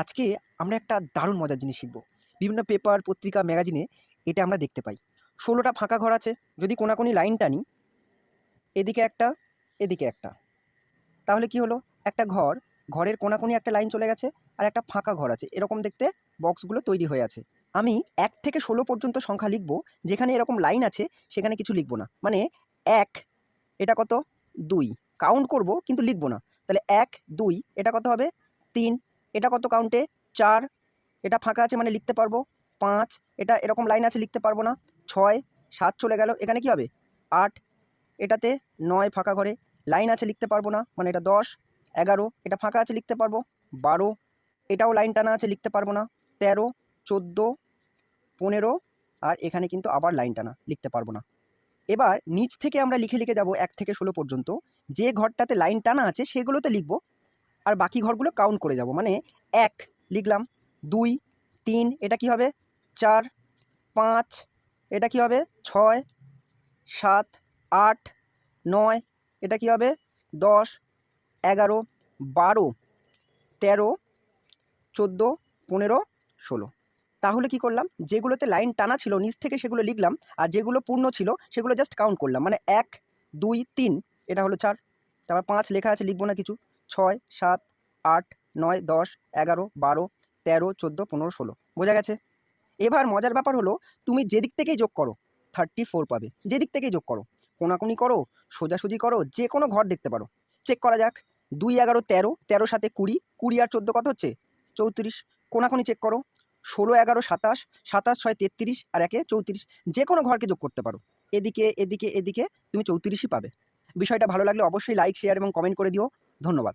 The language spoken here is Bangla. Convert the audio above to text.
আজকে আমরা একটা দারুণ মজার জিনিস শিখব। বিভিন্ন পেপার পত্রিকা ম্যাগাজিনে এটা আমরা দেখতে পাই। ষোলোটা ফাঁকা ঘর আছে, যদি কোনাকুনি লাইন টানি, এদিকে একটা এদিকে একটা। তাহলে কি হলো? একটা ঘর, ঘরের কোনাকুনি একটা লাইন চলে গেছে, আর একটা ফাঁকা ঘর আছে। এরকম দেখতে বক্সগুলো তৈরি হয়ে আছে। আমি এক থেকে ষোলো পর্যন্ত সংখ্যা লিখব, যেখানে এরকম লাইন আছে, সেখানে কিছু লিখব না। মানে এক, এটা কত? দুই। কাউন্ট করব, কিন্তু লিখব না। তাহলে এক, দুই, এটা কত হবে? তিন এটা কত কাউন্টে চার। এটা ফাঁকা আছে মানে লিখতে পারব। পাঁচ। এটা এরকম লাইন আছে লিখতে পারব না। ছয়। সাত চলে গেল। এখানে কি হবে? আট। এটাতে নয় ফাঁকা ঘরে। লাইন আছে লিখতে পারব না। মানে এটা দশ। এগারো। এটা ফাঁকা আছে লিখতে পারব। বারো। এটাও লাইন টানা আছে লিখতে পারব না। তেরো। চোদ্দ। পনেরো। আর এখানে কিন্তু আবার লাইন টানা লিখতে পারব না। এবার নিচ থেকে আমরা লিখে লিখে যাব এক থেকে ষোলো পর্যন্ত। যে ঘরটাতে লাইন টানা আছে সেগুলোতে লিখব। আর বাকি ঘরগুলো কাউন্ট করে যাব। মানে এক, লিখলাম, দুই, তিন, এটা কি হবে? চার, পাঁচ, এটা কি হবে? ছয়, সাত, আট, নয়, এটা কি হবে? দশ, এগারো, বারো, তেরো, চোদ্দ, পনেরো, ষোলো। তাহলে কি করলাম? যেগুলোতে লাইন টানা ছিল, নিচ থেকে সেগুলো লিখলাম, আর যেগুলো পূর্ণ ছিল, সেগুলো জাস্ট কাউন্ট করলাম। মানে এক, দুই, তিন, এটা হলো চার, তারপর পাঁচ লেখা আছে, লিখব না কিছু। ছয়, সাত, আট, নয়, দশ, এগারো, বারো, তেরো, চোদ্দ, পনেরো, ষোলো। বোঝা গেছে? এবার মজার ব্যাপার হলো, তুমি যেদিক থেকেই যোগ করো থার্টি ফোর পাবে। যেদিক থেকেই যোগ করো, কোনাকুনি করো, সোজাসুজি করো যে কোনো ঘর দেখতে পারো। চেক করা যাক, দুই, এগারো, তেরো তেরো সাথে কুড়ি কুড়ি আর চোদ্দ কত হচ্ছে? চৌত্রিশ। কোনাকুনি চেক করো, ষোলো, এগারো, সাতাশ সাতাশ, ছয়, তেত্রিশ আর একে চৌত্রিশ। যে কোনো ঘরকে যোগ করতে পারো। এদিকে এদিকে এদিকে তুমি চৌত্রিশই পাবে। বিষয়টা ভালো লাগলে অবশ্যই লাইক শেয়ার এবং কমেন্ট করে দিও। ধন্যবাদ।